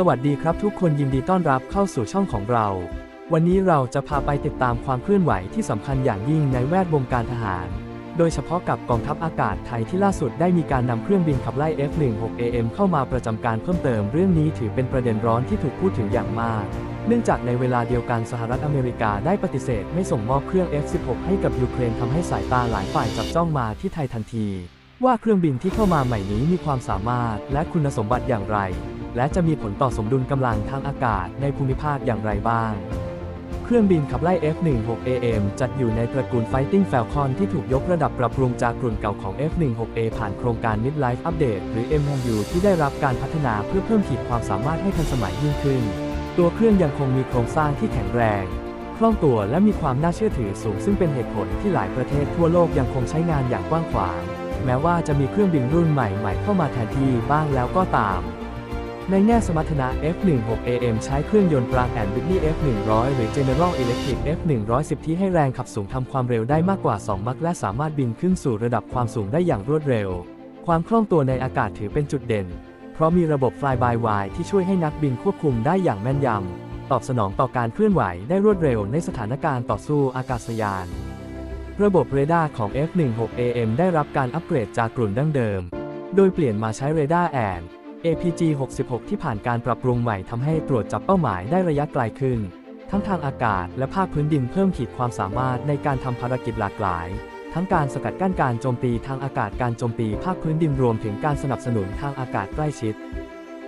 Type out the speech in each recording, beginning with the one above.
สวัสดีครับทุกคนยินดีต้อนรับเข้าสู่ช่องของเรา วันนี้เราจะพาไปติดตามความเคลื่อนไหวที่สำคัญอย่างยิ่งในแวดวงการทหาร โดยเฉพาะกับกองทัพอากาศไทยที่ล่าสุดได้มีการนำเครื่องบินขับไล่ F-16AM เข้ามาประจำการเพิ่มเติมเรื่องนี้ถือเป็นประเด็นร้อนที่ถูกพูดถึงอย่างมาก เนื่องจากในเวลาเดียวกันสหรัฐอเมริกาได้ปฏิเสธไม่ส่งมอบเครื่อง F-16 ให้กับยูเครนทำให้สายตาหลายฝ่ายจับจ้องมาที่ไทยทันที ว่าเครื่องบินที่เข้ามาใหม่นี้มีความสามารถและคุณสมบัติอย่างไร และจะมีผลต่อสมดุลกำลังทางอากาศในภูมิภาคอย่างไรบ้าง เครื่องบินขับไล่ F-16AM จัดอยู่ในตระกูล Fighting Falcon ที่ถูกยกระดับปรับปรุงจากกลุ่นเก่าของ F-16A ผ่านโครงการ Mid-Life Update หรือ MLU ที่ได้รับการพัฒนาเพื่อเพิ่มขีดความสามารถให้ทันสมัยยิ่งขึ้น ตัวเครื่องยังคงมีโครงสร้างที่แข็งแรงคล่องตัวและมีความน่าเชื่อถือสูงซึ่งเป็นเหตุผลที่หลายประเทศทั่วโลกยังคงใช้งานอย่างกว้างขวาง แม้ว่าจะมีเครื่องบินรุ่นใหม่ๆ เข้ามาแทนที่บ้างแล้วก็ตาม ในแง่สมรรถนะ F16AM ใช้เครื่องยนต์ปราแอนวิทนี F100 หรือ General Electric F110 ที่ให้แรงขับสูงทำความเร็วได้มากกว่า 2 มัคและสามารถบินขึ้นสู่ระดับความสูงได้อย่างรวดเร็ว ความคล่องตัวในอากาศถือเป็นจุดเด่น เพราะมีระบบ Fly by Wire ที่ช่วยให้นักบินควบคุมได้อย่างแม่นยำ ตอบสนองต่อการเคลื่อนไหวได้รวดเร็วในสถานการณ์ต่อสู้อากาศยาน ระบบเรดาร์ของ F16AM ได้รับการอัปเกรดจากกลุ่นดั้งเดิม โดยเปลี่ยนมาใช้เรดาร์แอน APG 66 ที่ผ่านการปรับปรุงใหม่ทำให้ตรวจจับเป้าหมายได้ระยะไกลขึ้น ทั้งทางอากาศและภาคพื้นดินเพิ่มขีดความสามารถในการทำภารกิจหลากหลาย ทั้งการสกัดกั้นการโจมตีทางอากาศการโจมตีภาคพื้นดินรวมถึงการสนับสนุนทางอากาศใกล้ชิด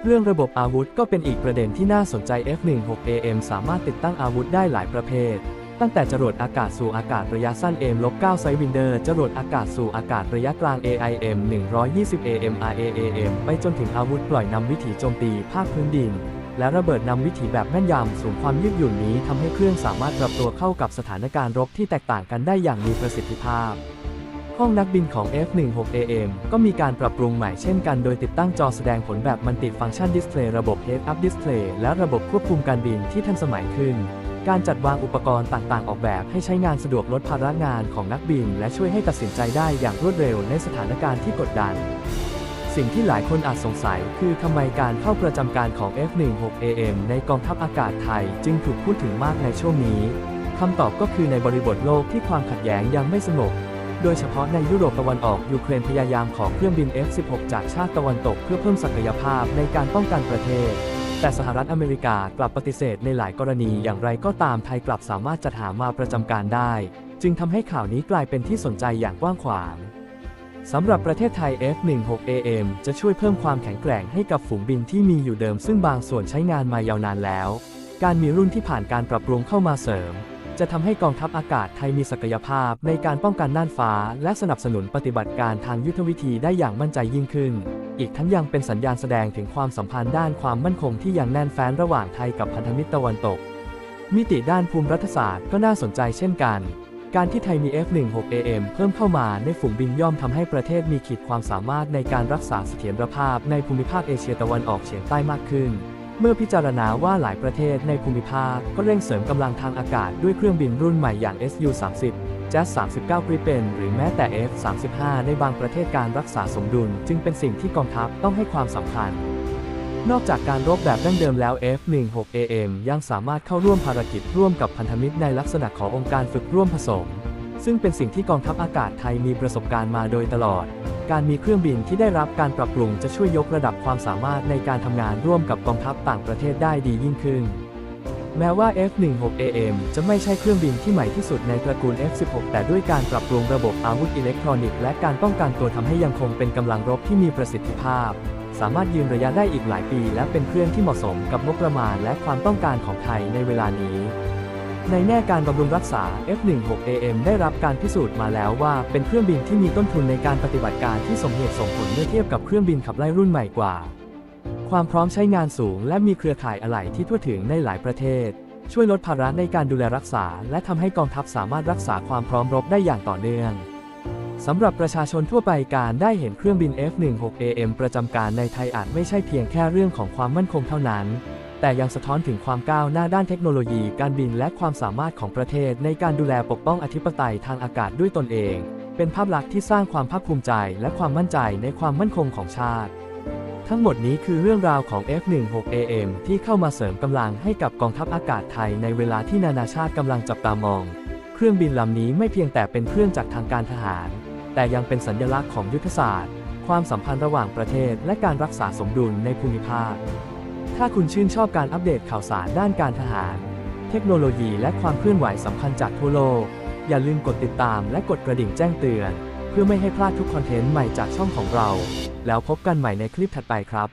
เรื่องระบบอาวุธก็เป็นอีกประเด็นที่น่าสนใจ F16AM สามารถติดตั้งอาวุธได้หลายประเภท ตั้งแต่จรวดอากาศสู่อากาศระยะสั้น M-9 ไซวินเดอร์จรวดอากาศสู่อากาศระยะกลาง AIM 120 AM RAAM ไปจนถึงอาวุธปล่อยนำวิถีโจมตีภาคพื้นดิน และระเบิดนำวิถีแบบแม่นยำสูงความยืดหยุ่นนี้ทำให้เครื่องสามารถปรับตัวเข้ากับสถานการณ์รบที่แตกต่างกันได้อย่างมีประสิทธิภาพห้องนักบินของ F16AM ก็มีการปรับปรุงใหม่เช่นกันโดยติดตั้งจอแสดงผลแบบมัลติฟัง c t ชันดิสเพลย์ระบบ Head Up Display และระบบควบคุมการบินที่ทันสมัยขึ้น การจัดวางอุปกรณ์ต่างๆ ออกแบบให้ใช้งานสะดวกลดภาระงานของนักบิน และช่วยให้ตัดสินใจได้อย่างรวดเร็วในสถานการณ์ที่กดดัน สิ่งที่หลายคนอาจสงสัยคือทำไมการเข้าประจำการของ F16AM ในกองทัพอากาศไทย จึงถูกพูดถึงมากในช่วงนี้คำตอบก็คือในบริบทโลกที่ความขัดแย้งยังไม่สงบโดยเฉพาะในยุโรปตะวันออกยูเครนพยายามขอเครื่องบิน F16 จากชาติตะวันตกเพื่อเพิ่มศักยภาพในการป้องกันประเทศ แต่สหรัฐอเมริกากลับปฏิเสธในหลายกรณีอย่างไรก็ตามไทยกลับสามารถจัดหามาประจำการได้ จึงทำให้ข่าวนี้กลายเป็นที่สนใจอย่างกว้างขวางสำหรับประเทศไทย F16AM จะช่วยเพิ่มความแข็งแกร่งให้กับฝูงบินที่มีอยู่เดิมซึ่งบางส่วนใช้งานมายาวนานแล้ว การมีรุ่นที่ผ่านการปรับปรุงเข้ามาเสริม จะทำให้กองทัพอากาศไทยมีศักยภาพในการป้องกันน่านฟ้า และสนับสนุนปฏิบัติการทางยุทธวิธีได้อย่างมั่นใจยิ่งขึ้น อีกทั้งยังเป็นสัญญาณแสดงถึงความสัมพันธ์ด้านความมั่นคงที่ยังแน่นแฟ้นระหว่างไทยกับพันธมิตรตะวันตก มิติด้านภูมิรัฐศาสตร์ก็น่าสนใจเช่นกัน การที่ไทยมี F16AM เพิ่มเข้ามาในฝูงบินย่อมทำให้ประเทศมีขีดความสามารถในการรักษาเสถียรภาพในภูมิภาคเอเชียตะวันออกเฉียงใต้มากขึ้น เมื่อพิจารณาว่าหลายประเทศในภูมิภาคก็เร่งเสริมกำลังทางอากาศด้วยเครื่องบินรุ่นใหม่อย่าง Su-30 Jazz 39 Gripen หรือแม้แต่ F-35 ในบางประเทศการรักษาสมดุล จึงเป็นสิ่งที่กองทัพต้องให้ความสำคัญ นอกจากการรบแบบดั้งเดิมแล้ว F16AM ยังสามารถเข้าร่วมภารกิจร่วมกับพันธมิตรในลักษณะขององค์การฝึกร่วมผสม ซึ่งเป็นสิ่งที่กองทัพอากาศไทยมีประสบการณ์มาโดยตลอด การมีเครื่องบินที่ได้รับการปรับปรุงจะช่วยยกระดับความสามารถในการทำงานร่วมกับกองทัพต่างประเทศได้ดียิ่งขึ้น แม้ว่า F16AM จะไม่ใช่เครื่องบินที่ใหม่ที่สุดในตระกูล F16 แต่ด้วยการปรับปรุงระบบอาวุธอิเล็กทรอนิกส์และการป้องกันตัวทำให้ยังคงเป็นกำลังรบที่มีประสิทธิภาพ สามารถยืนระยะได้อีกหลายปี และเป็นเครื่องที่เหมาะสมกับงบประมาณและความต้องการของไทยในเวลานี้ ในแง่การบำรุงรักษา F16AM ได้รับการพิสูจน์มาแล้วว่า เป็นเครื่องบินที่มีต้นทุนในการปฏิบัติการที่สมเหตุสมผลเมื่อเทียบกับเครื่องบินขับไล่รุ่นใหม่กว่า ความพร้อมใช้งานสูง และมีเครือข่ายอะไหล่ที่ทั่วถึงในหลายประเทศ ช่วยลดภาระในการดูแลรักษา และทำให้กองทัพสามารถรักษาความพร้อมรบได้อย่างต่อเนื่องสำหรับประชาชนทั่วไปการได้เห็นเครื่องบิน F16AM ประจำการในไทยอาจไม่ใช่เพียงแค่เรื่องของความมั่นคงเท่านั้น แต่ยังสะท้อนถึงความก้าวหน้าด้านเทคโนโลยีการบินและความสามารถของประเทศในการดูแลปกป้องอธิปไตยทางอากาศด้วยตนเอง เป็นภาพลักษณ์ที่สร้างความภาคภูมิใจและความมั่นใจในความมั่นคงของชาติ ทั้งหมดนี้คือเรื่องราวของ F16AM ที่เข้ามาเสริมกำลังให้กับกองทัพอากาศไทยในเวลาที่นานาชาติกำลังจับตามอง เครื่องบินลำนี้ไม่เพียงแต่เป็นเครื่องจักรทางการทหาร แต่ยังเป็นสัญลักษณ์ของยุทธศาสตร์ ความสัมพันธ์ระหว่างประเทศ และการรักษาสมดุลในภูมิภาค ถ้าคุณชื่นชอบการอัปเดตข่าวสารด้านการทหาร เทคโนโลยีและความเคลื่อนไหวสำคัญจากทั่วโลก อย่าลืมกดติดตามและกดกระดิ่งแจ้งเตือน เพื่อไม่ให้พลาดทุกคอนเทนต์ใหม่จากช่องของเรา แล้วพบกันใหม่ในคลิปถัดไปครับ